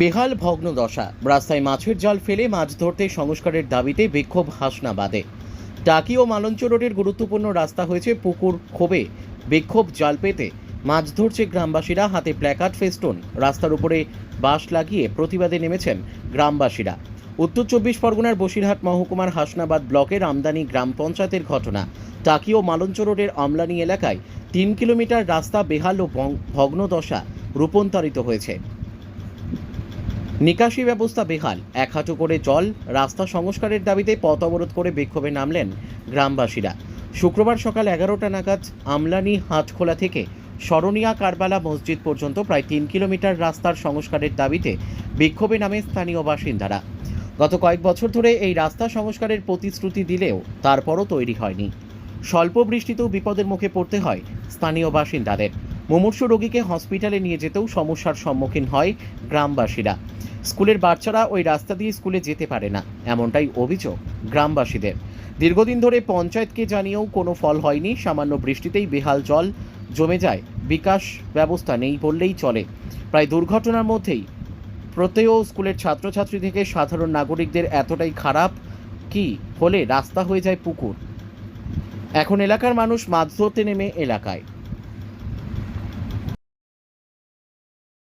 বেহাল ভগ্ন দশা। রাস্তায় মাছের জাল ফেলে মাছ ধরতে সংস্কারের দাবিতে বিক্ষোভ হাসনাবাদে। টাকি ও মালঞ্চ রোডের গুরুত্বপূর্ণ রাস্তা হয়েছে পুকুর ক্ষোভে। বিক্ষোভ জাল পেতে মাছ ধরছে গ্রামবাসীরা, হাতে প্ল্যাকার্ড, ফেস্টুন। রাস্তার উপরে বাঁশ লাগিয়ে প্রতিবাদে নেমেছেন গ্রামবাসীরা। উত্তর চব্বিশ পরগনার বসিরহাট মহকুমার হাসনাবাদ ব্লকের আমদানি গ্রাম পঞ্চায়েতের ঘটনা। টাকি ও মালঞ্চ রোডের আমলানি এলাকায় তিন কিলোমিটার রাস্তা বেহাল ও ভগ্নদশা রূপান্তরিত হয়েছে। নিকাশি ব্যবস্থা বেহাল। এক হাঁটু করে জল রাস্তা সংস্কারের দাবিতে পথ অবরোধ করে বিক্ষোভে নামলেন গ্রামবাসীরা। শুক্রবার সকাল এগারোটা নাগাদ আমলানি হাটখোলা থেকে স্মরণীয়া কারবালা মসজিদ পর্যন্ত প্রায় তিন কিলোমিটার রাস্তার সংস্কারের দাবিতে বিক্ষোভে নামে স্থানীয় বাসিন্দারা। গত কয়েক বছর ধরে এই রাস্তা সংস্কারের প্রতিশ্রুতি দিলেও তারপরও তৈরি হয়নি। স্বল্প বৃষ্টিতেও বিপদের মুখে পড়তে হয় স্থানীয় বাসিন্দাদের। মুমূর্ষু রোগীকে হসপিটালে নিয়ে যেতেও সমস্যার সম্মুখীন হয় গ্রামবাসীরা। স্কুলের বাচ্চারা ওই রাস্তা দিয়ে স্কুলে যেতে পারে না, এমনটাই অভিযোগ গ্রামবাসীদের। দীর্ঘদিন ধরে পঞ্চায়েতকে জানিয়েও কোনো ফল হয়নি, সামান্য বৃষ্টিতেই বেহাল জল জমে যায়, বিকাশ ব্যবস্থা নেই বললেই চলে। প্রায় দুর্ঘটনার মধ্যেই প্রত্যেয় স্কুলের ছাত্রছাত্রী থেকে সাধারণ নাগরিকদের এতটাই খারাপ কি হলে রাস্তা হয়ে যায় পুকুর। এখন এলাকার মানুষ মাছ ধরতে নেমে এলাকায়।